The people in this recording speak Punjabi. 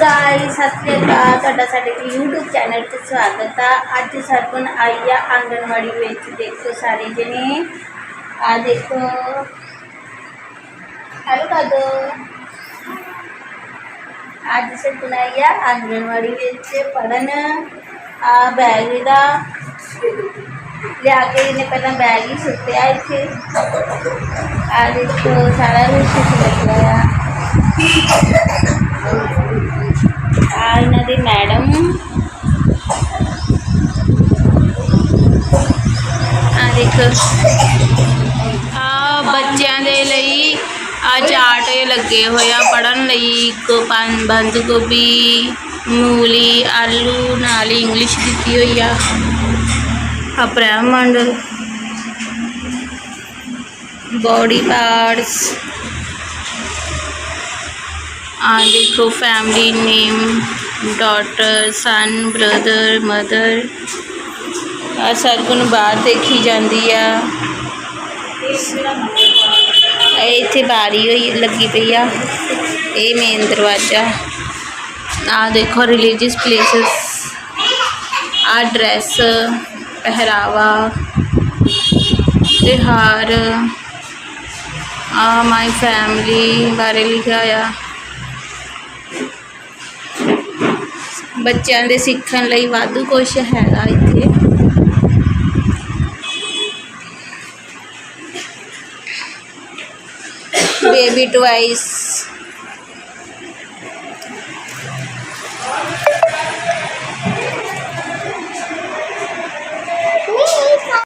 ਗਾਇਸ ਸਤਿ ਸ਼੍ਰੀ ਅਕਾਲ। ਤੁਹਾਡਾ ਸਾਡੇ YouTube ਚੈਨਲ ਤੇ ਸਵਾਗਤ ਆ। ਅੱਜ ਸਰਪਨ ਆਈ ਆ ਆਂਗਣਵਾੜੀ ਵਿੱਚ। ਦੇਖੋ ਸਾਰੇ ਜਣੇ। ਆ ਦੇਖੋ। ਹੈਲੋ ਕਦੋ ਅੱਜ ਸਰਪਨ ਆਈ ਆ ਆਂਗਣਵਾੜੀ ਵਿੱਚ ਪੜਨ ਆ ਬੈਗ ਦਾ। ਲਿਆ ਕੇ ਇਹਨੇ ਪਹਿਲਾਂ ਬੈਗ ਹੀ ਸੁੱਟਿਆ ਇੱਥੇ। ਆ ਦੇਖੋ, ਸਾਰਾ ਕੁਝ ਲੱਗਿਆ ਆ ਆ ਇਹਨਾਂ ਮੈਡਮ। ਆ ਦੇਖੋ। ਆ ਬੱਚਿਆਂ ਦੇ ਲਈ ਆ ਚਾਰਟ ਲੱਗੇ ਹੋਏ ਆ ਪੜਨ ਲਈ। ਇੱਕ ਬੰਦ ਗੋਭੀ, ਮੂਲੀ, ਆਲੂ, ਨਾਲ ਇੰਗਲਿਸ਼ ਦਿੱਤੀ ਹੋਈ ਆ। ਆ ਬ੍ਰਹਮੰਡ ਬੋਡੀ ਪਾਰਟਸ। ਆ ਦੇਖੋ family name daughter son brother mother ਆ ਸਰਗੁਣ ਬਾਹਰ ਦੇਖੀ ਜਾਂਦੀ ਆ। ਇੱਥੇ ਬਾਰੀ ਹੋਈ, ਲੱਗੀ ਪਈ ਆ। ਇਹ ਮੇਨ ਦਰਵਾਜ਼ਾ। ਆ ਦੇਖੋ ਰਿਲੀਜੀਅਸ ਪਲੇਸਸ ਆ ਡਰੈਸ ਪਹਿਰਾਵਾ, ਤਿਉਹਾਰ। ਆ ਮਾਈ ਫੈਮਿਲੀ ਬਾਰੇ ਲਿਖਿਆ ਆ ਬੱਚਿਆਂ ਦੇ ਸਿੱਖਣ ਲਈ ਵਾਧੂ ਕੁਝ ਹੈਗਾ ਇੱਥੇ। Baby twice